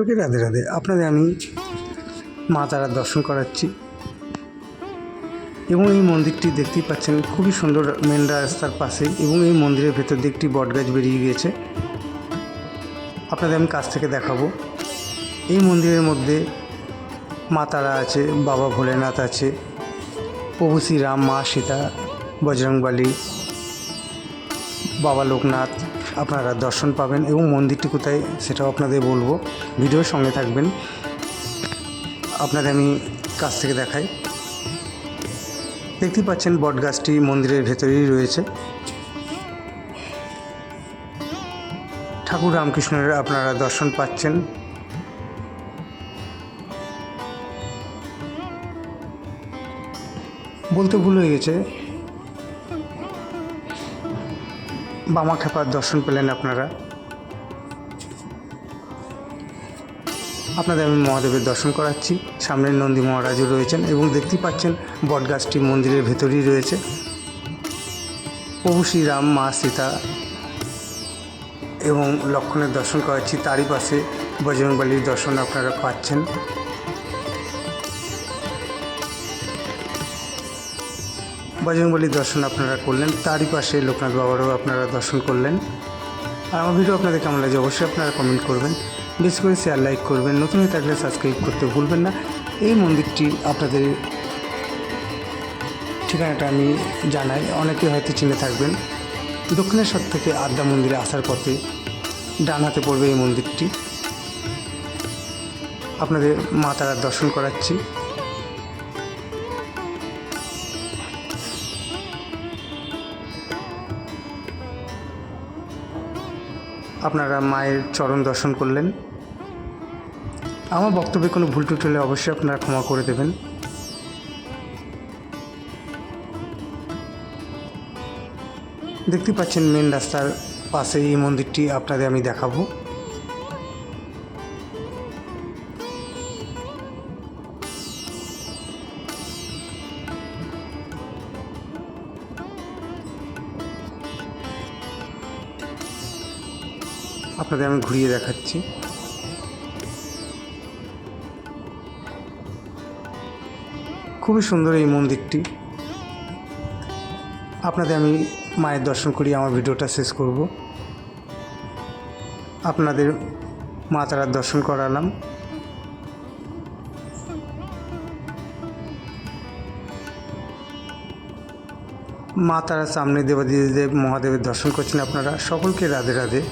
ওকে রাধে রাধে। আপনাদের আমি মা তারার দর্শন করাচ্ছি। এবং এই মন্দিরটি দেখতেই পাচ্ছেন, খুবই সুন্দর মেন রাস্তার পাশে এবং এই মন্দিরের ভেতর দিয়ে একটি বটগাছ বেরিয়ে গিয়েছে। আপনাদের আমি কাছ থেকে দেখাবো। এই মন্দিরের মধ্যে মা তারা আছে, বাবা ভোলেনাথ আছে, প্রভু শ্রীরাম মা সীতা, বজরংবলী, বাবা লোকনাথ আপনারা দর্শন পাবেন এবং মন্দিরটি কোথায় সেটাও আপনাদের বলব। ভিডিওর সঙ্গে থাকবেন। আপনাদের আমি কাছ থেকে দেখাই। দেখতেই পাচ্ছেন বটগাছটি মন্দিরের ভেতরেই রয়েছে। ঠাকুর রামকৃষ্ণের আপনারা দর্শন পাচ্ছেন। বলতে ভুল হয়ে গেছে। বামা খেপার দর্শন পেলেন আপনারা। আপনাদের আমি মহাদেবের দর্শন করাচ্ছি। সামনে নন্দী মহারাজও রয়েছেন এবং দেখতেই পাচ্ছেন বটগাছটি মন্দিরের ভেতরেই রয়েছে। প্রভু শ্রীরাম, মা সীতা এবং লক্ষণের দর্শন করাচ্ছি। তারই পাশে বজরংবলীর দর্শন আপনারা পাচ্ছেন। বজরংবলীর দর্শন আপনারা করলেন, তারই পাশে লোকনাথ বাবারও আপনারা দর্শন করলেন। আর আমার ভিডিও আপনাদের কেমন লাগে অবশ্যই আপনারা কমেন্ট করবেন। বেশি করে শেয়ার লাইক করবেন, নতুন হয়ে থাকলে সাবস্ক্রাইব করতে ভুলবেন না। এই মন্দিরটি আপনাদের ঠিকানাটা আমি জানাই অনেকে হয়তো চিনে থাকবেন। দক্ষিণেশ্বর থেকে আদ্যা মন্দিরে আসার পথে ডান হাতে পড়বে এই মন্দিরটি। আপনাদের মা তারার দর্শন করাচ্ছি। আপনারা মায়ের চরণ দর্শন করলেন। আমার বক্তব্যে কোনো ভুল টুট হলে অবশ্যই আপনারা ক্ষমা করে দেবেন। দেখতে পাচ্ছেন মেন রাস্তার পাশে এই মন্দিরটি আপনাদের আমি দেখাবো। আপনাদের আমি ঘুরিয়ে দেখাচ্ছি। খুবই সুন্দর এই মন্দিরটি। আপনাদের আমি মায়ের দর্শন করি আমার ভিডিওটা শেষ করব। আপনাদের মা তারার দর্শন করালাম। মা তারা সামনে দেবাদিদেব মহাদেবের দর্শন করছেন আপনারা। সকলকে রাধে রাধে।